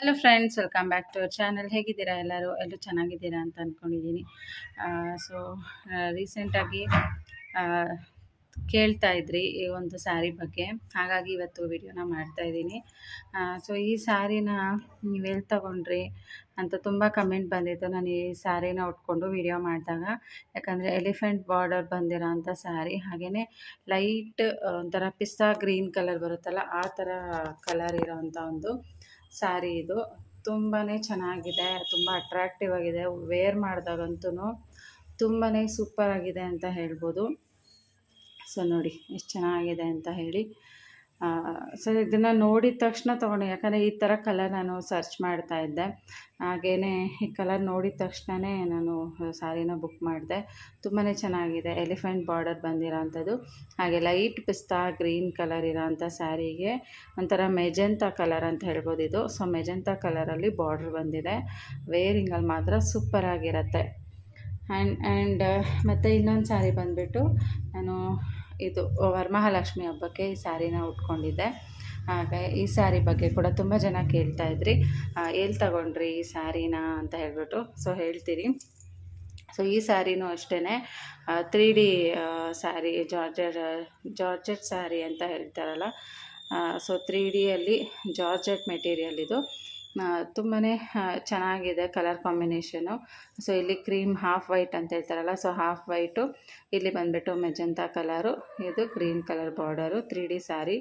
Hello friends welcome back to channel ಹೇಗಿದ್ದೀರಾ ಎಲ್ಲರೂ? ಎಲ್ಲರೂ ಚೆನ್ನಾಗಿದ್ದೀರಾ ಅಂತ ಅಂದ್ಕೊಂಡಿದ್ದೀನಿ ಸೊ ರೀಸೆಂಟಾಗಿ ಕೇಳ್ತಾ ಇದ್ರಿ ಈ ಒಂದು ಸ್ಯಾರಿ ಬಗ್ಗೆ. ಹಾಗಾಗಿ ಇವತ್ತು ವಿಡಿಯೋನ ಮಾಡ್ತಾ ಇದ್ದೀನಿ. ಸೊ ಈ ಸ್ಯಾರಿನ ನೀವೆಲ್ಲಿ ತಗೊಂಡ್ರಿ ಅಂತ ತುಂಬ ಕಮೆಂಟ್ ಬಂದಿತ್ತು. ನಾನು ಈ ಸ್ಯಾರಿನ ಉಟ್ಕೊಂಡು ವಿಡಿಯೋ ಮಾಡಿದಾಗ. ಯಾಕಂದರೆ ಎಲಿಫೆಂಟ್ ಬಾರ್ಡರ್ ಬಂದಿರೋ ಅಂಥ ಸ್ಯಾರಿ ಹಾಗೆಯೇ ಲೈಟ್ ಒಂಥರ ಪಿಸ್ತಾ ಗ್ರೀನ್ ಕಲರ್ ಬರುತ್ತಲ್ಲ, ಆ ಥರ ಕಲರ್ ಇರೋವಂಥ ಒಂದು ಸ್ಯಾರಿ ಇದು. ತುಂಬಾ ಚೆನ್ನಾಗಿದೆ, ತುಂಬ ಅಟ್ರಾಕ್ಟಿವ್ ಆಗಿದೆ. ವೇರ್ ಮಾಡಿದಾಗಂತೂ ತುಂಬಾ ಸೂಪರ್ ಆಗಿದೆ ಅಂತ ಹೇಳ್ಬೋದು. ಸೊ ನೋಡಿ, ಎಷ್ಟು ಚೆನ್ನಾಗಿದೆ ಅಂತ ಹೇಳಿ. ಸೊ ಇದನ್ನು ನೋಡಿದ ತಕ್ಷಣ ತೊಗೊಂಡೆ ಯಾಕಂದರೆ ಈ ಥರ ಕಲರ್ ನಾನು ಸರ್ಚ್ ಮಾಡ್ತಾ ಇದ್ದೆ. ಹಾಗೆಯೇ ಈ ಕಲರ್ ನೋಡಿದ ತಕ್ಷಣವೇ ನಾನು ಸ್ಯಾರಿನ ಬುಕ್ ಮಾಡಿದೆ. ತುಂಬಾ ಚೆನ್ನಾಗಿದೆ. ಎಲಿಫೆಂಟ್ ಬಾರ್ಡರ್ ಬಂದಿರೋಂಥದ್ದು. ಹಾಗೆ ಲೈಟ್ ಪಿಸ್ತಾ ಗ್ರೀನ್ ಕಲರ್ ಇರೋಂಥ ಸ್ಯಾರಿಗೆ ಒಂಥರ ಮೆಜೆಂತ ಕಲರ್ ಅಂತ ಹೇಳ್ಬೋದು ಇದು. ಸೊ ಮೆಜೆಂತ ಕಲರಲ್ಲಿ ಬಾರ್ಡ್ರ್ ಬಂದಿದೆ. ವೇರಿಂಗಲ್ಲಿ ಮಾತ್ರ ಸೂಪರಾಗಿರುತ್ತೆ ಆ್ಯಂಡ್ ಆ್ಯಂಡ್ ಮತ್ತು ಇನ್ನೊಂದು ಸ್ಯಾರಿ ಬಂದುಬಿಟ್ಟು ನಾನು ಇದು ವರಮಹಾಲಕ್ಷ್ಮಿ ಹಬ್ಬಕ್ಕೆ ಈ ಸ್ಯಾರಿನ ಉಟ್ಕೊಂಡಿದ್ದೆ. ಹಾಗೆ ಈ ಸ್ಯಾರಿ ಬಗ್ಗೆ ಕೂಡ ತುಂಬ ಜನ ಕೇಳ್ತಾ ಇದ್ರಿ. ಎಲ್ಲಿ ತಗೊಂಡ್ರಿ ಈ ಸ್ಯಾರಿನ ಅಂತ ಹೇಳ್ಬಿಟ್ಟು ಸೊ ಹೇಳ್ತೀನಿ ಸೊ ಈ ಸ್ಯಾರಿನೂ ಅಷ್ಟೇ three D sari, georgette, georgette sari ಅಂತ ಹೇಳ್ತಾರಲ್ಲ. ಸೊ ತ್ರೀ ಡಿಯಲ್ಲಿ ಜಾರ್ಜೆಟ್ ಮೆಟೀರಿಯಲ್ ಇದು. ತುಂಬಾ ಚೆನ್ನಾಗಿದೆ ಕಲರ್ ಕಾಂಬಿನೇಷನು ಸೊ ಇಲ್ಲಿ ಕ್ರೀಮ್ ಹಾಫ್ ವೈಟ್ ಅಂತ ಹೇಳ್ತಾರಲ್ಲ ಸೊ ಹಾಫ್ ವೈಟು ಇಲ್ಲಿ ಬಂದುಬಿಟ್ಟು ಮೆಜಂತಾ ಕಲರು ಇದು green colour border three D sari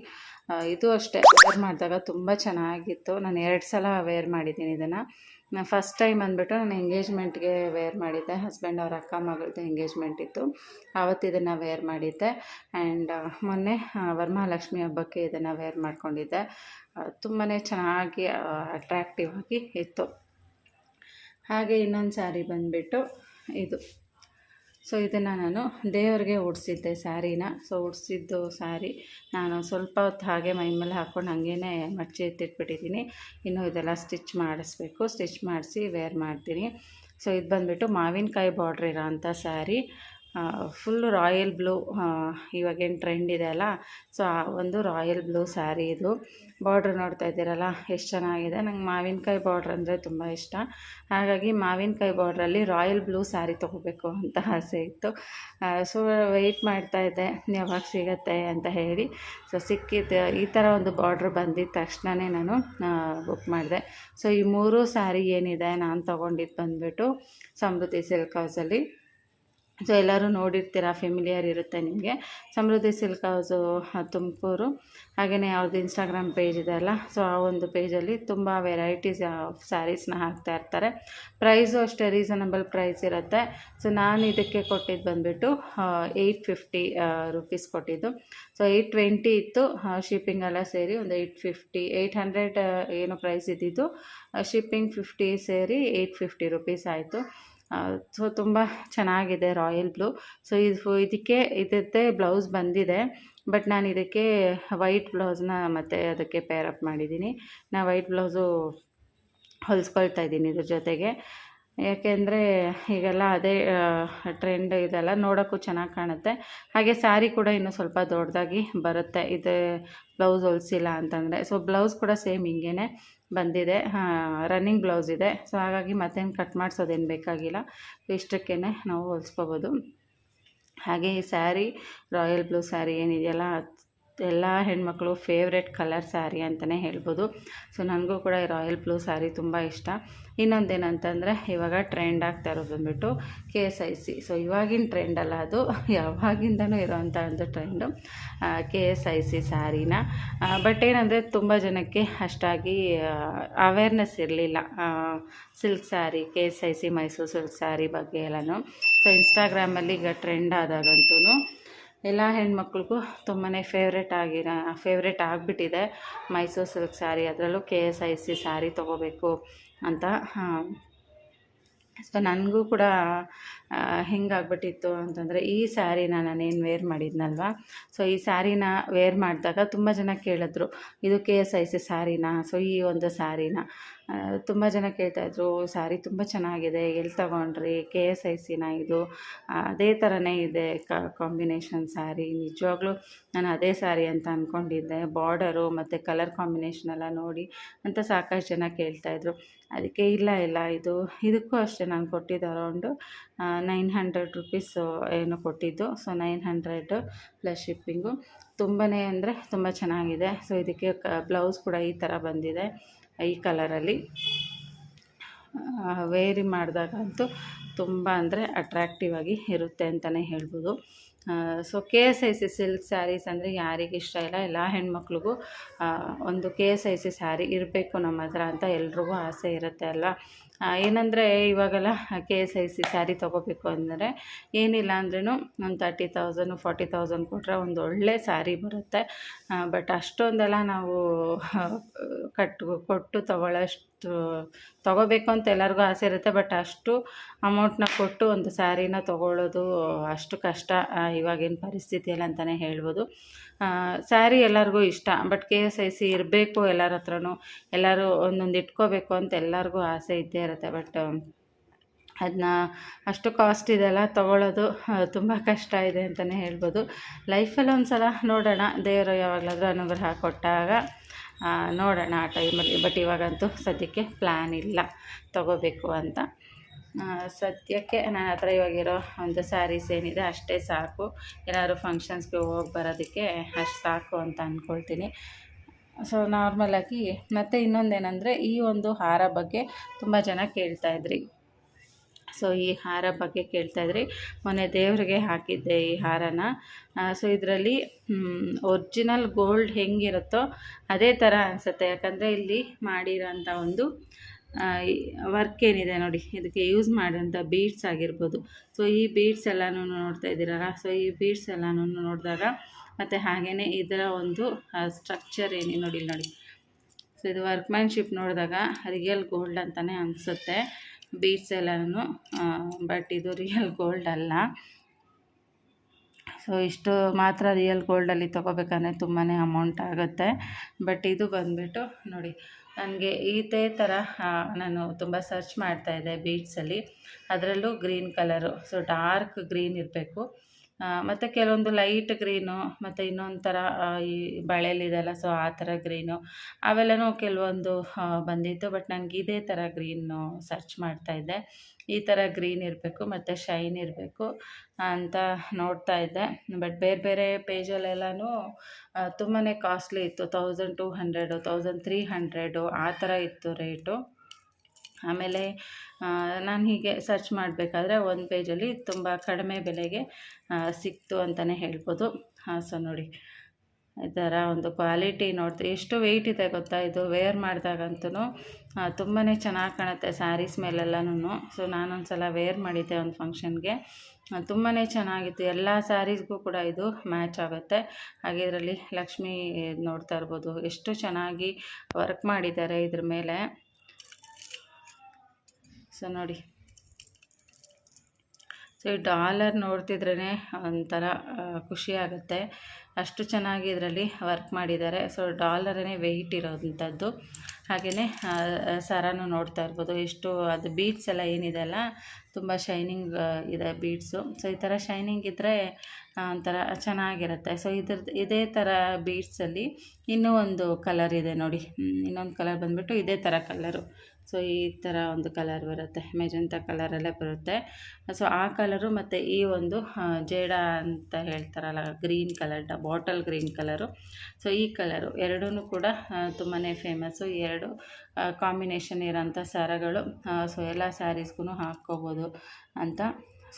ಇದು ಅಷ್ಟೇ ವೇರ್ ಮಾಡಿದಾಗ ತುಂಬ ಚೆನ್ನಾಗಿತ್ತು. ನಾನು ಎರಡು ಸಲ ವೇರ್ ಮಾಡಿದ್ದೀನಿ ಇದನ್ನು. ನಾನು ಫಸ್ಟ್ ಟೈಮ್ ಅಂದ್ಬಿಟ್ಟು ನಾನು ಎಂಗೇಜ್ಮೆಂಟ್ಗೆ ವೇರ್ ಮಾಡಿದ್ದೆ. ಹಸ್ಬೆಂಡ್ ಅವ್ರ ಅಕ್ಕ ಮಗಳದ್ದು ಎಂಗೇಜ್ಮೆಂಟ್ ಇತ್ತು. ಆವತ್ತು ಇದನ್ನು ವೇರ್ ಮಾಡಿದ್ದೆ. ಆ್ಯಂಡ್ ಮೊನ್ನೆ ವರಮಹಾಲಕ್ಷ್ಮಿ ಹಬ್ಬಕ್ಕೆ ಇದನ್ನು ವೇರ್ ಮಾಡ್ಕೊಂಡಿದ್ದೆ. ತುಂಬಾ ಚೆನ್ನಾಗಿ ಅಟ್ರ್ಯಾಕ್ಟಿವ್ ಆಗಿ ಇತ್ತು. ಹಾಗೆ ಇನ್ನೊಂದು ಸ್ಯಾರಿ ಬಂದುಬಿಟ್ಟು ಇದು. ಸೊ ಇದನ್ನು ನಾನು ದೇವರಿಗೆ ಉಡಿಸಿದ್ದೆ ಸ್ಯಾರಿನ. ಸೊ ಉಡಿಸಿದ್ದು ಸ್ಯಾರಿ ನಾನು ಸ್ವಲ್ಪ ಹೊತ್ತು ಹಾಗೆ ಮೈ ಮೇಲೆ ಹಾಕ್ಕೊಂಡು ಹಾಗೇ ಮಡಚಿ ಎತ್ತಿಟ್ಬಿಟ್ಟಿದ್ದೀನಿ. ಇನ್ನು ಇದೆಲ್ಲ ಸ್ಟಿಚ್ ಮಾಡಿಸ್ಬೇಕು. ಸ್ಟಿಚ್ ಮಾಡಿಸಿ ವೇರ್ ಮಾಡ್ತೀನಿ. ಸೊ ಇದು ಬಂದುಬಿಟ್ಟು ಮಾವಿನಕಾಯಿ ಬಾರ್ಡ್ರ್ ಇರೋ ಅಂಥ ಸ್ಯಾರಿ. ಫುಲ್ಲು ರಾಯಲ್ ಬ್ಲೂ ಇವಾಗೇನು ಟ್ರೆಂಡ್ ಇದೆ ಅಲ್ಲ? ಸೊ ಆ ಒಂದು ರಾಯಲ್ ಬ್ಲೂ ಸ್ಯಾರಿ ಇದು. ಬಾರ್ಡ್ರ್ ನೋಡ್ತಾ ಇದ್ದೀರಲ್ಲ, ಎಷ್ಟು ಚೆನ್ನಾಗಿದೆ. ನಂಗೆ ಮಾವಿನಕಾಯಿ ಬಾರ್ಡ್ರ್ ಅಂದರೆ ತುಂಬ ಇಷ್ಟ. ಹಾಗಾಗಿ ಮಾವಿನಕಾಯಿ ಬಾರ್ಡ್ರಲ್ಲಿ ರಾಯಲ್ ಬ್ಲೂ ಸ್ಯಾರಿ ತೊಗೋಬೇಕು ಅಂತ ಆಸೆ ಇತ್ತು. ಸೊ ವೆಯ್ಟ್ ಮಾಡ್ತಾಯಿದ್ದೆ ಯಾವಾಗ ಸಿಗತ್ತೆ ಅಂತ ಹೇಳಿ. ಸೊ ಸಿಕ್ಕಿದ್ದು ಈ ಥರ ಒಂದು ಬಾರ್ಡ್ರ್ ಬಂದಿದ್ದ ತಕ್ಷಣವೇ ನಾನು ಬುಕ್ ಮಾಡಿದೆ. ಸೊ ಈ ಮೂರು ಸ್ಯಾರಿ ಏನಿದೆ ನಾನು ತೊಗೊಂಡಿದ್ದು ಬಂದುಬಿಟ್ಟು ಸಮೃದ್ಧಿ ಸಿಲ್ಕ್ ಹೌಸಲ್ಲಿ ಸೊ ಎಲ್ಲರೂ ನೋಡಿರ್ತೀರ ಫೆಮಿಲಿಯರ್ ಇರುತ್ತೆ ನಿಮಗೆ. Samruddhi silk house Tumakuru. ಹಾಗೆಯೇ ಅವ್ರದ್ದು ಇನ್ಸ್ಟಾಗ್ರಾಮ್ ಪೇಜ್ ಇದೆ ಅಲ್ಲ, ಸೊ ಆ ಒಂದು ಪೇಜಲ್ಲಿ ತುಂಬ ವೆರೈಟೀಸ್ ಆಫ್ ಸ್ಯಾರೀಸ್ನ ಹಾಕ್ತಾ ಇರ್ತಾರೆ. ಪ್ರೈಸು ಅಷ್ಟೇ ರೀಸನಬಲ್ ಪ್ರೈಸ್ ಇರುತ್ತೆ. ಸೊ ನಾನು ಇದಕ್ಕೆ ಕೊಟ್ಟಿದ್ದು ಬಂದುಬಿಟ್ಟು ಏಯ್ಟ್ ಫಿಫ್ಟಿ ರುಪೀಸ್ ಕೊಟ್ಟಿದ್ದು. ಸೊ ಏಯ್ಟ್ ಟ್ವೆಂಟಿ ಇತ್ತು ಶಿಪ್ಪಿಂಗ್ ಎಲ್ಲ ಸೇರಿ ಒಂದು ಏಯ್ಟ್ ಫಿಫ್ಟಿ ಏಯ್ಟ್ ಹಂಡ್ರೆಡ್ ಏನು ಪ್ರೈಸ್ ಇದ್ದಿದ್ದು. ಶಿಪ್ಪಿಂಗ್ ಫಿಫ್ಟಿ ಸೇರಿ ಏಯ್ಟ್ ಫಿಫ್ಟಿ ರುಪೀಸ್ ಆಯಿತು. ಸೊ ತುಂಬ ಚೆನ್ನಾಗಿದೆ ರಾಯಲ್ ಬ್ಲೂ. ಸೊ ಇದು ಇದಕ್ಕೆ ಇದಕ್ಕೆ ಬ್ಲೌಸ್ ಬಂದಿದೆ. ಬಟ್ ನಾನು ಇದಕ್ಕೆ ವೈಟ್ ಬ್ಲೌಸ್ನ ಮತ್ತೆ ಅದಕ್ಕೆ ಪೇರ್ ಅಪ್ ಮಾಡಿದ್ದೀನಿ. ನಾ ವೈಟ್ ಬ್ಲೌಸು ಹೊಲಿಸ್ಕೊಳ್ತಾ ಇದ್ದೀನಿ ಇದ್ರ ಜೊತೆಗೆ. ಯಾಕೆಂದರೆ ಈಗೆಲ್ಲ ಅದೇ ಟ್ರೆಂಡ್ ಇದೆಲ್ಲ ನೋಡೋಕ್ಕೂ ಚೆನ್ನಾಗಿ ಕಾಣುತ್ತೆ. ಹಾಗೆ ಸ್ಯಾರಿ ಕೂಡ ಇನ್ನೂ ಸ್ವಲ್ಪ ದೊಡ್ಡದಾಗಿ ಬರುತ್ತೆ. ಇದು ಬ್ಲೌಸ್ ಹೊಲಿಸಿಲ್ಲ ಅಂತಂದರೆ. ಸೊ ಬ್ಲೌಸ್ ಕೂಡ ಸೇಮ್ ಹಿಂಗೇ ಬಂದಿದೆ. ರನ್ನಿಂಗ್ ಬ್ಲೌಸ್ ಇದೆ. ಸೊ ಹಾಗಾಗಿ ಮತ್ತೇನು ಕಟ್ ಮಾಡಿಸೋದೇನು ಬೇಕಾಗಿಲ್ಲ. ಇಷ್ಟಕ್ಕೇ ನಾವು ಹೊಲಿಸ್ಕೋಬೋದು. ಹಾಗೆ ಈ ಸ್ಯಾರಿ ರಾಯಲ್ ಬ್ಲೂ ಸ್ಯಾರಿ ಏನಿದೆಯಲ್ಲ ಎಲ್ಲ ಹೆಣ್ಮಕ್ಳು ಫೇವ್ರೆಟ್ ಕಲರ್ ಸ್ಯಾರಿ ಅಂತಲೇ ಹೇಳ್ಬೋದು. ಸೊ ನನಗೂ ಕೂಡ ಈ ರಾಯಲ್ ಬ್ಲೂ ಸ್ಯಾರಿ ತುಂಬ ಇಷ್ಟ. ಇನ್ನೊಂದೇನಂತಂದರೆ, ಇವಾಗ ಟ್ರೆಂಡ್ ಆಗ್ತಾ ಇರೋದು ಬಂದುಬಿಟ್ಟು K S I C so ಇವಾಗಿನ ಟ್ರೆಂಡ್ ಅಲ್ಲ ಅದು. ಯಾವಾಗಿಂದನೂ ಇರೋವಂಥ ಒಂದು trend K S I C ಸ್ಯಾರಿನ but ಏನಂದರೆ, ತುಂಬ ಜನಕ್ಕೆ ಅಷ್ಟಾಗಿ ಅವೇರ್ನೆಸ್ ಇರಲಿಲ್ಲ. Silk sari K S I C Mysore silk sari ಬಗ್ಗೆ ಎಲ್ಲನೂ. ಸೊ ಇನ್ಸ್ಟಾಗ್ರಾಮಲ್ಲಿ ಈಗ ಟ್ರೆಂಡ್ ಆದಾಗಂತೂ ಎಲ್ಲ ಹೆಣ್ಮಕ್ಳಿಗೂ ತುಂಬಾ ಫೇವ್ರೇಟ್ ಆಗಿರೋ ಫೇವ್ರೇಟ್ ಆಗಿಬಿಟ್ಟಿದೆ. ಮೈಸೂರು ಸಿಲ್ಕ್ ಸ್ಯಾರಿ ಅದರಲ್ಲೂ K S I C sari ತೊಗೋಬೇಕು ಅಂತ ಸೊ ನನಗೂ ಕೂಡ ಹೆಂಗಾಗ್ಬಿಟ್ಟಿತ್ತು ಅಂತಂದರೆ ಈ ಸ್ಯಾರಿನ ನಾನೇನು ವೇರ್ ಮಾಡಿದ್ನಲ್ವ? ಸೊ ಈ ಸ್ಯಾರಿನ ವೇರ್ ಮಾಡಿದಾಗ ತುಂಬ ಜನ ಕೇಳಿದ್ರು, ಇದು ಕೆ ಎಸ್ ಐ ಸಿ ಸ್ಯಾರಿನ ಸೊ ಈ ಒಂದು ಸ್ಯಾರಿನ ತುಂಬ ಜನ ಕೇಳ್ತಾಯಿದ್ರು ಸ್ಯಾರಿ ತುಂಬ ಚೆನ್ನಾಗಿದೆ ಎಲ್ಲಿ ತಗೊಂಡ್ರಿ, ಕೆ ಎಸ್ ಐ ಸಿನ ಇದು ಅದೇ ಥರನೇ ಇದೆ ಕಾಂಬಿನೇಷನ್ ಸ್ಯಾರಿ ನಿಜವಾಗ್ಲೂ ನಾನು ಅದೇ ಸ್ಯಾರಿ ಅಂತ ಅಂದ್ಕೊಂಡಿದ್ದೆ ಬಾರ್ಡರು ಮತ್ತು ಕಲರ್ ಕಾಂಬಿನೇಷನ್ ಎಲ್ಲ ನೋಡಿ ಅಂತ ಸಾಕಷ್ಟು ಜನ ಕೇಳ್ತಾಯಿದ್ರು ಅದಕ್ಕೆ ಇಲ್ಲ ಇಲ್ಲ, ಇದು, ಇದಕ್ಕೂ ಅಷ್ಟೇ ನಾನು ಕೊಟ್ಟಿದ್ದು ಅರೌಂಡು ನೈನ್ ಹಂಡ್ರೆಡ್ ರುಪೀಸು ಏನು ಕೊಟ್ಟಿದ್ದು, so nine hundred plus shipping. ತುಂಬಾ ಅಂದರೆ ತುಂಬ ಚೆನ್ನಾಗಿದೆ, ಸೊ ಇದಕ್ಕೆ ಬ್ಲೌಸ್ ಕೂಡ ಈ ಥರ ಬಂದಿದೆ. ಈ ಕಲರಲ್ಲಿ ವೇರಿ ಮಾಡಿದಾಗಂತೂ ತುಂಬ ಅಂದರೆ ಅಟ್ರ್ಯಾಕ್ಟಿವ್ ಆಗಿ ಇರುತ್ತೆ ಅಂತಲೇ ಹೇಳ್ಬೋದು. So K S I C silk saris ಅಂದರೆ ಯಾರಿಗೆ ಇಷ್ಟ ಇಲ್ಲ, ಎಲ್ಲ ಹೆಣ್ಮಕ್ಳಿಗೂ ಒಂದು K S I C sari ಇರಬೇಕು ನಮ್ಮ ಹತ್ರ ಅಂತ ಎಲ್ರಿಗೂ ಆಸೆ ಇರುತ್ತೆ ಅಲ್ವಾ? ಏನಂದರೆ ಇವಾಗೆಲ್ಲ K S I C sari ತೊಗೋಬೇಕು ಅಂದರೆ ಏನಿಲ್ಲ ಅಂದ್ರೂ ಒಂದು ತರ್ಟಿ ತೌಸಂಡು ಫಾರ್ಟಿ ತೌಸಂಡ್ ಕೊಟ್ಟರೆ ಒಂದು ಒಳ್ಳೆ ಸ್ಯಾರಿ ಬರುತ್ತೆ. ಬಟ್ ಅಷ್ಟೊಂದೆಲ್ಲ ನಾವು ಕಟ್ಟು, ಕೊಟ್ಟು ತೊಗೊಳ್ಳೋಷ್ಟು ತೊಗೋಬೇಕು ಅಂತ ಎಲ್ಲರಿಗೂ ಆಸೆ ಇರುತ್ತೆ. ಬಟ್ ಅಷ್ಟು ಅಮೌಂಟ್ನ ಕೊಟ್ಟು ಒಂದು ಸ್ಯಾರಿನ ತೊಗೊಳ್ಳೋದು ಅಷ್ಟು ಕಷ್ಟ ಇವಾಗಿನ ಪರಿಸ್ಥಿತಿಯಲ್ಲಿ ಅಂತಲೇ ಹೇಳ್ಬೋದು. ಸ್ಯಾರಿ ಎಲ್ಲರಿಗೂ ಇಷ್ಟ. But K S I C ಇರಬೇಕು ಎಲ್ಲರ ಹತ್ರನೂ. ಎಲ್ಲರೂ ಒಂದೊಂದು ಇಟ್ಕೋಬೇಕು ಅಂತ ಎಲ್ಲರಿಗೂ ಆಸೆ ಇದ್ದೇ ಇರುತ್ತೆ. ಬಟ್ ಅದನ್ನ ಅಷ್ಟು ಕಾಸ್ಟ್ ಇದೆಲ್ಲ ತೊಗೊಳ್ಳೋದು ತುಂಬ ಕಷ್ಟ ಇದೆ ಅಂತಲೇ ಹೇಳ್ಬೋದು. ಲೈಫಲ್ಲಿ ಒಂದು ಸಲ ನೋಡೋಣ. ದೇವರು ಯಾವಾಗಲಾದರೂ ಅನುಗ್ರಹ ಕೊಟ್ಟಾಗ. ನೋಡೋಣ ಆ ಟೈಮಲ್ಲಿ. ಬಟ್ ಇವಾಗಂತೂ ಸದ್ಯಕ್ಕೆ ಪ್ಲ್ಯಾನ್ ಇಲ್ಲ. ತೊಗೋಬೇಕು ಅಂತ. ಸದ್ಯಕ್ಕೆ ನನ್ನ ಹತ್ರ ಇವಾಗಿರೋ ಒಂದು ಸ್ಯಾರೀಸ್ ಏನಿದೆ ಅಷ್ಟೇ ಸಾಕು. ಏನಾದರೂ ಫಂಕ್ಷನ್ಸ್ಗೆ ಹೋಗಿ ಬರೋದಕ್ಕೆ ಅಷ್ಟು ಸಾಕು ಅಂತ ಅಂದ್ಕೊಳ್ತೀನಿ ಸೊ ನಾರ್ಮಲಾಗಿ ಮತ್ತು ಇನ್ನೊಂದೇನೆಂದರೆ ಈ ಒಂದು ಹಾರ ಬಗ್ಗೆ ತುಂಬ ಜನ ಕೇಳ್ತಾಯಿದ್ರಿ ಸೊ ಈ ಹಾರ ಬಗ್ಗೆ ಕೇಳ್ತಾಯಿದ್ರಿ ಮೊನ್ನೆ ದೇವರಿಗೆ ಹಾಕಿದ್ದೆ ಈ ಹಾರನ. ಸೊ ಇದರಲ್ಲಿ ಒರಿಜಿನಲ್ ಗೋಲ್ಡ್ ಹೆಂಗಿರುತ್ತೋ ಅದೇ ಥರ ಅನಿಸುತ್ತೆ. ಯಾಕಂದರೆ ಇಲ್ಲಿ ಮಾಡಿರೋಂಥ ಒಂದು ವರ್ಕ್ ಏನಿದೆ ನೋಡಿ, ಇದಕ್ಕೆ ಯೂಸ್ ಮಾಡಿದಂಥ ಬೀಡ್ಸ್ ಆಗಿರ್ಬೋದು. ಸೊ ಈ ಬೀಡ್ಸ್ ಎಲ್ಲನೂ ನೋಡ್ತಾ ಇದ್ದೀರಲ್ಲ? ಸೊ ಈ ಬೀಡ್ಸ್ ಎಲ್ಲನೂ ನೋಡಿದಾಗ ಮತ್ತು ಹಾಗೇ ಇದರ ಒಂದು ಸ್ಟ್ರಕ್ಚರ್ ಏನಿ ನೋಡಿ ನೋಡಿ. ಸೊ ಇದು ವರ್ಕ್ಮ್ಯಾನ್ಶಿಪ್ ನೋಡಿದಾಗ ರಿಯಲ್ ಗೋಲ್ಡ್ ಅಂತಲೇ ಅನಿಸುತ್ತೆ. ಬೀಡ್ಸ್ ಎಲ್ಲನೂ ಬಟ್ ಇದು ರಿಯಲ್ ಗೋಲ್ಡ್ ಅಲ್ಲ. ಸೊ ಇಷ್ಟು ಮಾತ್ರ ರಿಯಲ್ ಗೋಲ್ಡಲ್ಲಿ ತೊಗೋಬೇಕಂದ್ರೆ ತುಂಬಾ ಅಮೌಂಟ್ ಆಗುತ್ತೆ. ಬಟ್ ಇದು ಬಂದುಬಿಟ್ಟು ನೋಡಿ, ನನಗೆ ಇದೇ ಥರ ನಾನು ತುಂಬ ಸರ್ಚ್ ಮಾಡ್ತಾಯಿದ್ದೆ ಬೀಡ್ಸಲ್ಲಿ ಅದರಲ್ಲೂ green colour so dark green ಇರಬೇಕು. ಮತ್ತು ಕೆಲವೊಂದು ಲೈಟ್ ಗ್ರೀನು ಮತ್ತು ಇನ್ನೊಂದು ಥರ ಈ ಬಳೆಯಲ್ಲಿದೆಯಲ್ಲ ಸೊ ಆ ಥರ ಗ್ರೀನು ಅವೆಲ್ಲನೂ ಕೆಲವೊಂದು ಬಂದಿತ್ತು ಬಟ್ ನನಗೆ ಇದೇ ಥರ ಗ್ರೀನು ಸರ್ಚ್ ಮಾಡ್ತಾಯಿದ್ದೆ ಈ ಥರ ಗ್ರೀನ್ ಇರಬೇಕು, ಮತ್ತು ಶೈನ್ ಇರಬೇಕು ಅಂತ ನೋಡ್ತಾ ಇದ್ದೆ. ಬಟ್ ಬೇರೆ ಬೇರೆ ಪೇಜಲ್ಲೆಲ್ಲನೂ ತುಂಬಾ ಕಾಸ್ಟ್ಲಿ ಇತ್ತು. Thousand two hundred thousand three hundred ಆ ಥರ ಇತ್ತು ರೇಟು ಆಮೇಲೆ ನಾನು ಹೀಗೆ ಸರ್ಚ್ ಮಾಡಬೇಕಾದ್ರೆ ಒಂದು ಪೇಜಲ್ಲಿ ತುಂಬ ಕಡಿಮೆ ಬೆಲೆಗೆ ಸಿಕ್ತು ಅಂತಲೇ ಹೇಳ್ಬೋದು. ಹಾಂ ಸೊ ನೋಡಿ. ಈ ಥರ ಒಂದು ಕ್ವಾಲಿಟಿ ನೋಡ್ತೀವಿ. ಎಷ್ಟು ವೆಯ್ಟ್ ಇದೆ ಗೊತ್ತಾ? ಇದು ವೇರ್ ಮಾಡಿದಾಗಂತೂ ತುಂಬಾ ಚೆನ್ನಾಗಿ ಕಾಣುತ್ತೆ ಸ್ಯಾರೀಸ್ ಮೇಲೆಲ್ಲನೂ ಸೊ ನಾನೊಂದು ಸಲ ವೇರ್ ಮಾಡಿದ್ದೆ ಒಂದು ಫಂಕ್ಷನ್ಗೆ ತುಂಬಾ ಚೆನ್ನಾಗಿತ್ತು. ಎಲ್ಲ ಸ್ಯಾರೀಸ್ಗೂ ಕೂಡ ಇದು ಮ್ಯಾಚ್ ಆಗುತ್ತೆ. ಹಾಗೆ ಇದರಲ್ಲಿ ಲಕ್ಷ್ಮೀ ನೋಡ್ತಾ ಇರ್ಬೋದು. ಎಷ್ಟು ಚೆನ್ನಾಗಿ ವರ್ಕ್ ಮಾಡಿದ್ದಾರೆ ಇದ್ರ ಮೇಲೆ. ಸೊ ನೋಡಿ. ಸೊ ಈ ಡಾಲರ್ ನೋಡ್ತಿದ್ರೇ ಒಂಥರ ಖುಷಿ ಆಗುತ್ತೆ. ಅಷ್ಟು ಚೆನ್ನಾಗಿ ಇದರಲ್ಲಿ ವರ್ಕ್ ಮಾಡಿದ್ದಾರೆ. ಸೊ ಡಾಲರೇ ವೆಯ್ಟ್ ಇರೋವಂಥದ್ದು. ಹಾಗೆಯೇ ಸರನೂ ನೋಡ್ತಾ ಇರ್ಬೋದು. ಎಷ್ಟು ಅದು ಬೀಡ್ಸ್ ಎಲ್ಲ ಏನಿದೆ ಅಲ್ಲ, ತುಂಬ ಶೈನಿಂಗ್ ಇದೆ ಬೀಡ್ಸು ಸೊ ಈ ಥರ ಶೈನಿಂಗ್ ಇದ್ದರೆ ಒಂಥರ ಚೆನ್ನಾಗಿರುತ್ತೆ. ಸೊ ಇದ್ರದ್ದು ಇದೇ ಥರ ಬೀಡ್ಸಲ್ಲಿ ಇನ್ನೂ ಒಂದು ಕಲರ್ ಇದೆ ನೋಡಿ. ಇನ್ನೊಂದು ಕಲರ್ ಬಂದುಬಿಟ್ಟು ಇದೇ ಥರ ಕಲರು ಸೊ, ಈ ಥರ ಒಂದು ಕಲರ್ ಬರುತ್ತೆ. ಮೆಜಂತ ಕಲರಲ್ಲೇ ಬರುತ್ತೆ. ಸೊ, ಆ ಕಲರು ಮತ್ತು ಈ ಒಂದು ಜೇಡ ಅಂತ ಹೇಳ್ತಾರಲ್ಲ green colour bottle green colour so, ಈ ಕಲರು ಎರಡೂ ಕೂಡ ತುಂಬಾ ಫೇಮಸ್ಸು ಎರಡು ಕಾಂಬಿನೇಷನ್ ಇರೋಂಥ ಸರಗಳು ಸೊ, ಎಲ್ಲ ಸ್ಯಾರೀಸ್ಗೂ ಹಾಕ್ಕೋಬೋದು ಅಂತ.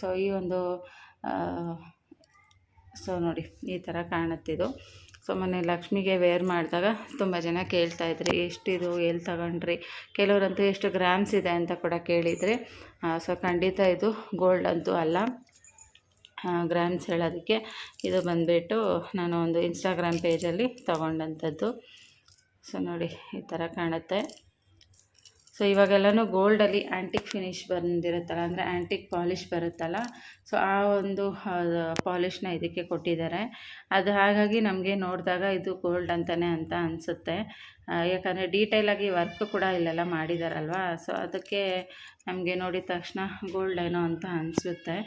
ಸೊ, ಈ ಒಂದು ಸೊ, ನೋಡಿ, ಈ ಥರ ಕಾಣುತ್ತಿದ್ದು. ಸೊ ಮೊನ್ನೆ ಲಕ್ಷ್ಮಿಗೆ ವೇರ್ ಮಾಡಿದಾಗ ತುಂಬ ಜನ ಕೇಳ್ತಾಯಿದ್ರಿ ಎಷ್ಟಿದು, ಎಲ್ಲಿ ತಗೊಂಡ್ರಿ? ಕೆಲವರಂತೂ ಎಷ್ಟು ಗ್ರಾಮ್ಸ್ ಇದೆ ಅಂತ ಕೂಡ ಕೇಳಿದರೆ ಸೊ ಖಂಡಿತ ಇದು ಗೋಲ್ಡ್ ಅಂತೂ ಅಲ್ಲ. ಗ್ರಾಮ್ಸ್ ಹೇಳೋದಕ್ಕೆ ಇದು ಬಂದುಬಿಟ್ಟು ನಾನು ಒಂದು ಇನ್ಸ್ಟಾಗ್ರಾಮ್ ಪೇಜಲ್ಲಿ ತೊಗೊಂಡಂಥದ್ದು. ಸೊ ನೋಡಿ, ಈ ಥರ ಕಾಣುತ್ತೆ. ಸೊ ಇವಾಗೆಲ್ಲನೂ ಗೋಲ್ಡಲ್ಲಿ ಆ್ಯಂಟಿಕ್ ಫಿನಿಶ್ ಬಂದಿರುತ್ತಲ್ಲ, ಅಂದರೆ ಆ್ಯಂಟಿಕ್ ಪಾಲಿಷ್ ಬರುತ್ತಲ್ಲ. ಸೊ ಆ ಒಂದು ಪಾಲಿಷ್ನ ಇದಕ್ಕೆ ಕೊಟ್ಟಿದ್ದಾರೆ. ಅದು ಹಾಗಾಗಿ ನಮಗೆ ನೋಡಿದಾಗ ಇದು ಗೋಲ್ಡ್ ಅಂತಲೇ ಅಂತ ಅನಿಸುತ್ತೆ. ಯಾಕಂದರೆ ಡೀಟೇಲಾಗಿ ವರ್ಕ್ ಕೂಡ ಇಲ್ಲೆಲ್ಲ ಮಾಡಿದಾರಲ್ವ? ಸೊ ಅದಕ್ಕೆ ನಮಗೆ ನೋಡಿದ ತಕ್ಷಣ ಗೋಲ್ಡ್ ಏನೋ ಅಂತ ಅನಿಸುತ್ತೆ.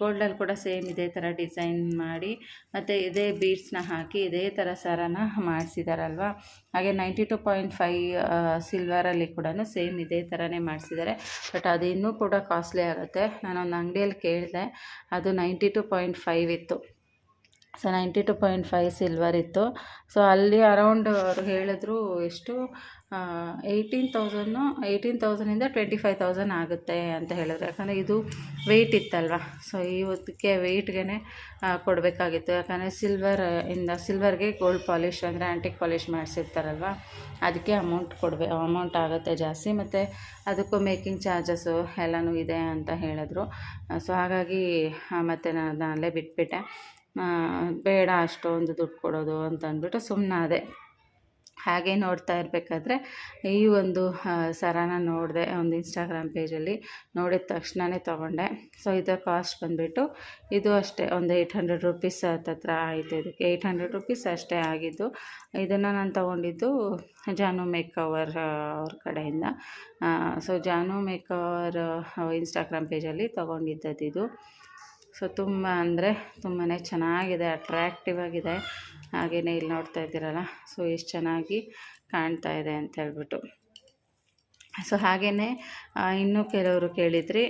ಗೋಲ್ಡಲ್ಲಿ ಕೂಡ ಸೇಮ್ ಇದೇ ಥರ ಡಿಸೈನ್ ಮಾಡಿ ಮತ್ತು ಇದೇ ಬೀಡ್ಸ್ನ ಹಾಕಿ ಇದೇ ಥರ ಸರನ ಮಾಡಿಸಿದಾರಲ್ವ? ಹಾಗೆ ನೈಂಟಿ ಟು ಪಾಯಿಂಟ್ ಫೈವ್ ಸಿಲ್ವರಲ್ಲಿ ಕೂಡ ಸೇಮ್ ಇದೇ ಥರನೇ ಮಾಡಿಸಿದ್ದಾರೆ ಬಟ್ ಅದು ಇನ್ನೂ ಕೂಡ ಕಾಸ್ಟ್ಲಿ ಆಗುತ್ತೆ. ನಾನೊಂದು ಅಂಗಡಿಯಲ್ಲಿ ಕೇಳಿದೆ. ಅದು ನೈಂಟಿ ಟು ಪಾಯಿಂಟ್ ಫೈವ್ ಇತ್ತು. So ninety two point five silver ಇತ್ತು. ಸೊ ಅಲ್ಲಿ ಅರೌಂಡ್ ಅವರು ಹೇಳಿದ್ರು ಎಷ್ಟು ಏಯ್ಟೀನ್ ತೌಸನ್ನು ಏಯ್ಟೀನ್ ತೌಸಂಡಿಂದ ಟ್ವೆಂಟಿ ಫೈವ್ ತೌಸಂಡ್ ಆಗುತ್ತೆ ಅಂತ ಹೇಳಿದ್ರು. ಯಾಕಂದರೆ ಇದು ವೆಯ್ಟ್ ಇತ್ತಲ್ವ? ಸೊ ಇವತ್ತಿಗೆ ವೆಯ್ಟ್ಗೆ ಕೊಡಬೇಕಾಗಿತ್ತು. ಯಾಕಂದರೆ ಸಿಲ್ವರ್ ಇಂದ ಸಿಲ್ವರ್ಗೆ ಗೋಲ್ಡ್ ಪಾಲಿಷ್ ಅಂದರೆ ಆ್ಯಂಟಿಕ್ ಪಾಲಿಷ್ ಮಾಡಿಸಿರ್ತಾರಲ್ವ? ಅದಕ್ಕೆ ಅಮೌಂಟ್ ಕೊಡಬೇ ಅಮೌಂಟ್ ಆಗುತ್ತೆ ಜಾಸ್ತಿ. ಮತ್ತು ಅದಕ್ಕೂ ಮೇಕಿಂಗ್ ಚಾರ್ಜಸ್ಸು ಎಲ್ಲನೂ ಇದೆ ಅಂತ ಹೇಳಿದ್ರು. ಸೊ ಹಾಗಾಗಿ ಮತ್ತು ನಾನು ಅಲ್ಲೇ ಬಿಟ್ಬಿಟ್ಟೆ. ಬೇಡ ಅಷ್ಟೊಂದು ದುಡ್ಡು ಕೊಡೋದು ಅಂತ ಅಂದ್ಬಿಟ್ಟು ಸುಮ್ಮನಾದೆ ಹಾಗೆ ನೋಡ್ತಾ ಇರಬೇಕಾದ್ರೆ ಈ ಒಂದು ಸರನ ನೋಡಿದೆ, ಒಂದು ಇನ್ಸ್ಟಾಗ್ರಾಮ್ ಪೇಜಲ್ಲಿ ನೋಡಿದ ತಕ್ಷಣವೇ ತೊಗೊಂಡೆ. ಸೊ ಇದರ ಕಾಸ್ಟ್ ಬಂದುಬಿಟ್ಟು ಇದು ಅಷ್ಟೇ, ಒಂದು ಏಯ್ಟ್ ಹಂಡ್ರೆಡ್ ರುಪೀಸ್ ಹತ್ತತ್ರ ಆಯಿತು ಇದಕ್ಕೆ. ಏಯ್ಟ್ ಹಂಡ್ರೆಡ್ ರುಪೀಸ್ ಅಷ್ಟೇ ಆಗಿದ್ದು, ಇದನ್ನು ನಾನು ತೊಗೊಂಡಿದ್ದು ಜಾನು ಮೇಕವರ್ ಅವ್ರ ಕಡೆಯಿಂದ. ಸೊ ಜಾನು ಮೇಕವರ್ ಇನ್ಸ್ಟಾಗ್ರಾಮ್ ಪೇಜಲ್ಲಿ ತೊಗೊಂಡಿದ್ದದ್ದು ಇದು ಸೊ ತುಂಬ ಅಂದರೆ ತುಂಬಾ ಚೆನ್ನಾಗಿದೆ ಅಟ್ರ್ಯಾಕ್ಟಿವ್ ಆಗಿದೆ. ಹಾಗೆಯೇ ಇಲ್ಲಿ ನೋಡ್ತಾ ಇದ್ದೀರಲ್ಲ, ಸೊ ಎಷ್ಟು ಚೆನ್ನಾಗಿ ಕಾಣ್ತಾ ಇದೆ ಅಂತ ಹೇಳ್ಬಿಟ್ಟು. ಸೊ ಹಾಗೇ ಇನ್ನೂ ಕೆಲವರು ಕೇಳಿದ್ರಿ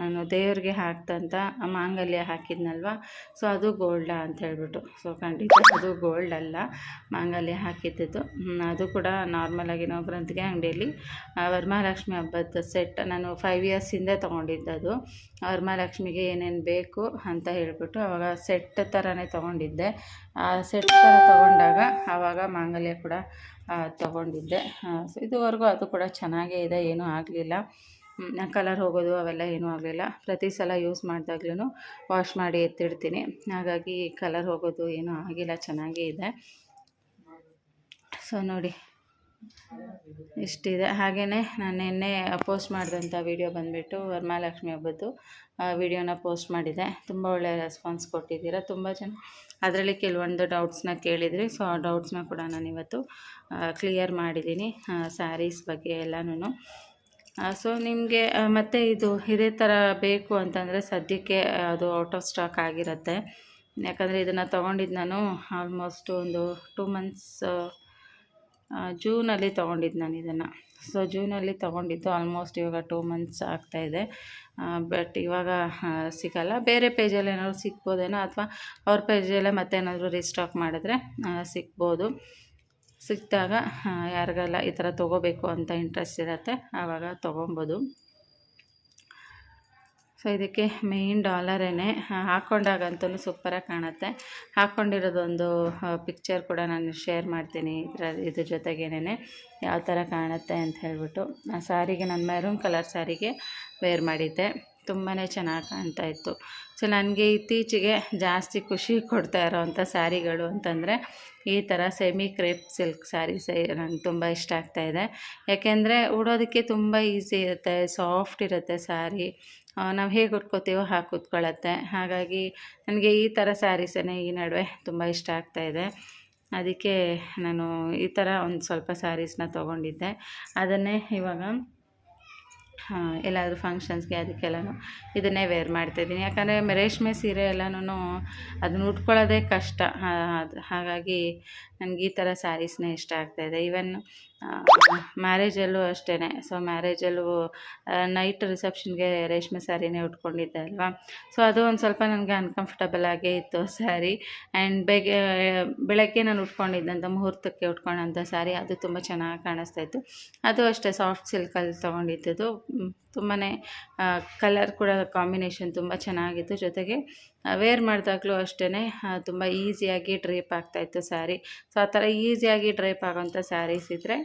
ನಾನು ದೇವ್ರಿಗೆ ಹಾಕ್ದಂಥ ಮಾಂಗಲ್ಯ ಹಾಕಿದ್ನಲ್ವ? ಸೊ ಅದು ಗೋಲ್ಡ ಅಂತ ಹೇಳ್ಬಿಟ್ಟು. ಸೊ ಖಂಡಿತ ಅದು ಗೋಲ್ಡ್ ಅಲ್ಲ, ಮಾಂಗಲ್ಯ ಹಾಕಿದ್ದು ಅದು ಕೂಡ ನಾರ್ಮಲಾಗಿ ನಾವು ಗ್ರಂಥಿಗೆ ಅಂಗಡಿಯಲ್ಲಿ ವರಮಹಾಲಕ್ಷ್ಮಿ ಹಬ್ಬದ ಸೆಟ್ ನಾನು ಫೈವ್ ಇಯರ್ಸಿಂದ ತೊಗೊಂಡಿದ್ದದು. ವರಮಹಾಲಕ್ಷ್ಮಿಗೆ ಏನೇನು ಬೇಕು ಅಂತ ಹೇಳ್ಬಿಟ್ಟು ಆವಾಗ ಸೆಟ್ ಥರನೇ ತೊಗೊಂಡಿದ್ದೆ. ಆ ಸೆಟ್ ಥರ ತೊಗೊಂಡಾಗ ಆವಾಗ ಮಾಂಗಲ್ಯ ಕೂಡ ತೊಗೊಂಡಿದ್ದೆ. ಸೊ ಇದುವರೆಗೂ ಅದು ಕೂಡ ಚೆನ್ನಾಗೇ ಇದೆ, ಏನೂ ಆಗಲಿಲ್ಲ. ಕಲರ್ ಹೋಗೋದು ಅವೆಲ್ಲ ಏನೂ ಆಗಲಿಲ್ಲ. ಪ್ರತಿ ಸಲ ಯೂಸ್ ಮಾಡಿದಾಗ್ಲೂ ವಾಶ್ ಮಾಡಿ ಎತ್ತಿಡ್ತೀನಿ. ಹಾಗಾಗಿ ಕಲರ್ ಹೋಗೋದು ಏನೂ ಆಗಿಲ್ಲ, ಚೆನ್ನಾಗೇ ಇದೆ. ಸೊ ನೋಡಿ ಇಷ್ಟಿದೆ. ಹಾಗೆಯೇ ನಾನು ನಿನ್ನೆ ಪೋಸ್ಟ್ ಮಾಡಿದಂಥ ವೀಡಿಯೋ ಬಂದುಬಿಟ್ಟು ವರಮಹಾಲಕ್ಷ್ಮಿ ಹಬ್ಬದ್ದು ವಿಡಿಯೋನ ಪೋಸ್ಟ್ ಮಾಡಿದೆ. ತುಂಬ ಒಳ್ಳೆಯ ರೆಸ್ಪಾನ್ಸ್ ಕೊಟ್ಟಿದ್ದೀರ. ತುಂಬ ಜನ ಅದರಲ್ಲಿ ಕೆಲವೊಂದು ಡೌಟ್ಸ್ನ ಕೇಳಿದ್ರಿ. ಸೊ ಆ ಡೌಟ್ಸ್ನ ಕೂಡ ನಾನು ಇವತ್ತು ಕ್ಲಿಯರ್ ಮಾಡಿದ್ದೀನಿ. ಸ್ಯಾರೀಸ್ ಬಗ್ಗೆ ಎಲ್ಲನೂ ಸೊ ನಿಮಗೆ ಮತ್ತು ಇದು ಇದೇ ಥರ ಬೇಕು ಅಂತಂದರೆ ಸದ್ಯಕ್ಕೆ ಅದು ಔಟ್ ಆಫ್ ಸ್ಟಾಕ್ ಆಗಿರುತ್ತೆ. ಯಾಕಂದರೆ ಇದನ್ನು ತೊಗೊಂಡಿದ್ದು ನಾನು ಆಲ್ಮೋಸ್ಟ್ ಒಂದು ಟೂ ಮಂತ್ಸ್ ಜೂನಲ್ಲಿ ತೊಗೊಂಡಿದ್ದು ನಾನು ಇದನ್ನು. ಸೊ ಜೂನಲ್ಲಿ ತೊಗೊಂಡಿದ್ದು ಆಲ್ಮೋಸ್ಟ್ ಇವಾಗ ಟೂ ಮಂತ್ಸ್ ಆಗ್ತಾಯಿದೆ ಬಟ್ ಇವಾಗ ಸಿಗಲ್ಲ. ಬೇರೆ ಪೇಜಲ್ಲಿ ಏನಾದ್ರು ಸಿಗ್ಬೋದೇನೋ ಅಥವಾ ಅವ್ರ ಪೇಜಲ್ಲೇ ಮತ್ತೇನಾದರೂ ರೀಸ್ಟಾಕ್ ಮಾಡಿದ್ರೆ ಸಿಗ್ಬೋದು. ಸಿಕ್ಕಿದಾಗ ಯಾರಿಗೆಲ್ಲ ಈ ಥರ ತೊಗೋಬೇಕು ಅಂತ ಇಂಟ್ರೆಸ್ಟ್ ಇರುತ್ತೆ, ಆವಾಗ ತೊಗೊಬೋದು. ಸೊ ಇದಕ್ಕೆ ಮೇಯ್ನ್ ಡಾಲರೇ ಹಾಕ್ಕೊಂಡಾಗಂತೂ ಸೂಪರಾಗಿ ಕಾಣುತ್ತೆ. ಹಾಕ್ಕೊಂಡಿರೋದೊಂದು ಪಿಕ್ಚರ್ ಕೂಡ ನಾನು ಶೇರ್ ಮಾಡ್ತೀನಿ ಇದರ, ಇದ್ರ ಜೊತೆಗೇನೆ ಯಾವ ಥರ ಕಾಣುತ್ತೆ ಅಂತ ಹೇಳ್ಬಿಟ್ಟು. ಆ ಸ್ಯಾರಿಗೆ ನಾನು ಮೆರೂನ್ ಕಲರ್ ಸ್ಯಾರಿಗೆ ವೇರ್ ಮಾಡಿದ್ದೆ. ತುಂಬಾ ಚೆನ್ನಾಗಿ ಕಾಣ್ತಾ ಇತ್ತು. ಸೊ ನನಗೆ ಇತ್ತೀಚೆಗೆ ಜಾಸ್ತಿ ಖುಷಿ ಕೊಡ್ತಾ ಇರೋವಂಥ ಸ್ಯಾರಿಗಳು ಅಂತಂದರೆ, ಈ ಥರ ಸೆಮಿ ಕ್ರೇಪ್ ಸಿಲ್ಕ್ ಸ್ಯಾರೀಸ್ ನಂಗೆ ತುಂಬ ಇಷ್ಟ ಆಗ್ತಾಯಿದೆ ಯಾಕೆಂದರೆ, ಉಡೋದಕ್ಕೆ ತುಂಬ ಈಸಿ ಇರುತ್ತೆ ಸಾಫ್ಟ್ ಇರುತ್ತೆ ಸ್ಯಾರಿ ನಾವು ಹೇಗೆ ಉಟ್ಕೋತೀವೋ ಹಾಗೆ ಕೂತ್ಕೊಳ್ಳುತ್ತೆ ಹಾಗಾಗಿ ನನಗೆ ಈ ಥರ ಸ್ಯಾರೀಸೇ ಈ ನಡುವೆ ತುಂಬ ಇಷ್ಟ ಆಗ್ತಾಯಿದೆ ಅದಕ್ಕೆ ನಾನು ಈ ಥರ ಒಂದು ಸ್ವಲ್ಪ ಸ್ಯಾರೀಸ್ನ ತೊಗೊಂಡಿದ್ದೆ. ಅದನ್ನೇ ಇವಾಗ ಎಲ್ಲಾದರೂ ಫಂಕ್ಷನ್ಸ್ಗೆ ಅದಕ್ಕೆಲ್ಲನೂ ಇದನ್ನೇ ವೇರ್ ಮಾಡ್ತಾಯಿದ್ದೀನಿ ಯಾಕಂದರೆ ರೇಷ್ಮೆ ಸೀರೆ ಎಲ್ಲನೂ ಅದನ್ನ ಉಟ್ಕೊಳ್ಳೋದೇ ಕಷ್ಟ. ಹಾಗಾಗಿ ನನಗೆ ಈ ಥರ ಸ್ಯಾರೀಸ್ನೇ ಇಷ್ಟ ಆಗ್ತಾಯಿದೆ ಈವನ್ ಮ್ಯಾರೇಜಲ್ಲೂ ಅಷ್ಟೇ ಸೊ ಮ್ಯಾರೇಜಲ್ಲೂ ನೈಟ್ ರಿಸೆಪ್ಷನ್ಗೆ ರೇಷ್ಮೆ ಸ್ಯಾರಿನೇ ಉಟ್ಕೊಂಡಿದ್ದೆ ಅಲ್ವಾ? ಸೊ ಅದು ಒಂದು ಸ್ವಲ್ಪ ನನಗೆ ಅನ್ಕಂಫರ್ಟಬಲ್ ಆಗೇ ಇತ್ತು ಸ್ಯಾರಿ ಆ್ಯಂಡ್ ಬೆಗ್ ಬೆಳಗ್ಗೆ ನಾನು ಉಟ್ಕೊಂಡಿದ್ದಂಥ ಮುಹೂರ್ತಕ್ಕೆ ಉಟ್ಕೊಂಡಂಥ ಸ್ಯಾರಿ ಅದು ತುಂಬ ಚೆನ್ನಾಗಿ ಕಾಣಿಸ್ತಾ ಇತ್ತು. ಅದು ಅಷ್ಟೇ ಸಾಫ್ಟ್ ಸಿಲ್ಕಲ್ಲಿ ತೊಗೊಂಡಿದ್ದದು ತುಂಬಾ ಕಲರ್ ಕೂಡ ಕಾಂಬಿನೇಷನ್ ತುಂಬ ಚೆನ್ನಾಗಿತ್ತು. ಜೊತೆಗೆ ವೇರ್ ಮಾಡಿದಾಗಲೂ ಅಷ್ಟೇ ತುಂಬ ಈಸಿಯಾಗಿ ಡ್ರೇಪ್ ಆಗ್ತಾಯಿತ್ತು ಸ್ಯಾರಿ ಸೊ ಆ ಥರ ಈಸಿಯಾಗಿ ಡ್ರೇಪ್ ಆಗೋಂಥ ಸ್ಯಾರೀಸ್ ಇದ್ದರೆ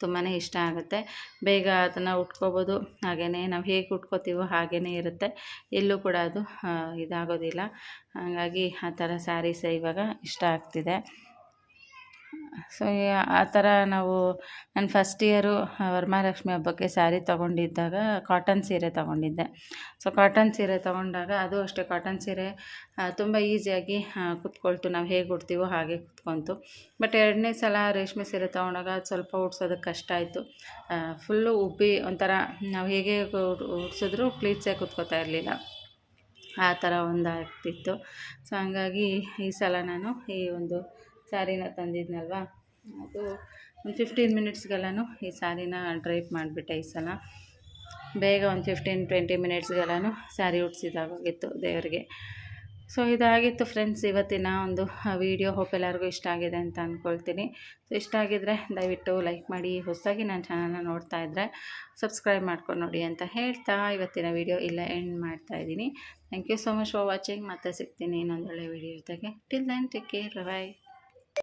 ತುಂಬಾ ಇಷ್ಟ ಆಗುತ್ತೆ. ಬೇಗ ಅದನ್ನು ಉಟ್ಕೋಬೋದು. ಹಾಗೆಯೇ ನಾವು ಹೇಗೆ ಉಟ್ಕೋತೀವೋ ಹಾಗೇ ಇರುತ್ತೆ. ಎಲ್ಲೂ ಕೂಡ ಅದು ಇದಾಗೋದಿಲ್ಲ. ಹಾಗಾಗಿ ಆ ಥರ ಸ್ಯಾರೀಸೇ ಇವಾಗ ಇಷ್ಟ ಆಗ್ತಿದೆ. ಸೊ ಆ ಥರ ನಾವು ನಾನು ಫಸ್ಟ್ ಇಯರು ವರಮಹಾಲಕ್ಷ್ಮಿ ಹಬ್ಬಕ್ಕೆ ಸ್ಯಾರಿ ತೊಗೊಂಡಿದ್ದಾಗ ಕಾಟನ್ ಸೀರೆ ತೊಗೊಂಡಿದ್ದೆ. ಸೊ ಕಾಟನ್ ಸೀರೆ ತೊಗೊಂಡಾಗ ಅದು ಅಷ್ಟೇ ಕಾಟನ್ ಸೀರೆ ತುಂಬ ಈಸಿಯಾಗಿ ಕುತ್ಕೊಳ್ತು. ನಾವು ಹೇಗೆ ಉಡ್ತೀವೋ ಹಾಗೆ ಕುತ್ಕೊತು. ಬಟ್ ಎರಡನೇ ಸಲ ರೇಷ್ಮೆ ಸೀರೆ ತೊಗೊಂಡಾಗ ಅದು ಸ್ವಲ್ಪ ಉಡ್ಸೋದಕ್ಕೆ ಕಷ್ಟ ಆಯಿತು. ಫುಲ್ಲು ಉಬ್ಬಿ ಒಂಥರ ನಾವು ಹೇಗೆ ಉಡ್ಸಿದ್ರು ಕ್ಲೀಟ್ಸೇ ಕುತ್ಕೋತಾ ಇರಲಿಲ್ಲ. ಆ ಥರ ಒಂದಾಗ್ತಿತ್ತು ಸೊ ಹಂಗಾಗಿ ಈ ಸಲ ನಾನು ಈ ಒಂದು ಸ್ಯಾರಿನ ತಂದಿದ್ನಲ್ವಾ? ಅದು ಒಂದು ಫಿಫ್ಟೀನ್ ಮಿನಿಟ್ಸ್ಗೆಲ್ಲೂ ಈ ಸ್ಯಾರಿನ ಡ್ರೈಪ್ ಮಾಡಿಬಿಟ್ಟೆ ಈ ಸಲ. ಬೇಗ ಒಂದು ಫಿಫ್ಟೀನ್ ಟ್ವೆಂಟಿ ಮಿನಿಟ್ಸ್ಗೆಲ್ಲೂ ಸ್ಯಾರಿ ಉಡ್ಸಿದಾಗೋಗಿತ್ತು ದೇವರಿಗೆ. ಸೊ ಇದಾಗಿತ್ತು ಫ್ರೆಂಡ್ಸ್ ಇವತ್ತಿನ ಒಂದು ವಿಡಿಯೋ ಹೋಪ್ ಎಲ್ಲರಿಗೂ ಇಷ್ಟ ಆಗಿದೆ ಅಂತ ಅಂದ್ಕೊಳ್ತೀನಿ ಸೊ ಇಷ್ಟ ಆಗಿದ್ರೆ ದಯವಿಟ್ಟು ಲೈಕ್ ಮಾಡಿ, ಹೊಸದಾಗಿ ನನ್ನ ಚಾನಲ್ನ ನೋಡ್ತಾ ಇದ್ದರೆ ಸಬ್ಸ್ಕ್ರೈಬ್ ಮಾಡ್ಕೊಂಡು ನೋಡಿ ಅಂತ ಹೇಳ್ತಾ ಇವತ್ತಿನ ವಿಡಿಯೋ ಇಲ್ಲ ಎಂಡ್ ಮಾಡ್ತಾ ಇದ್ದೀನಿ. Thank you so much for watching ಮತ್ತೆ ಸಿಗ್ತೀನಿ ಇನ್ನೊಂದು ಒಳ್ಳೆ ವಿಡಿಯೋ ಜೊತೆಗೆ. Till then take care bye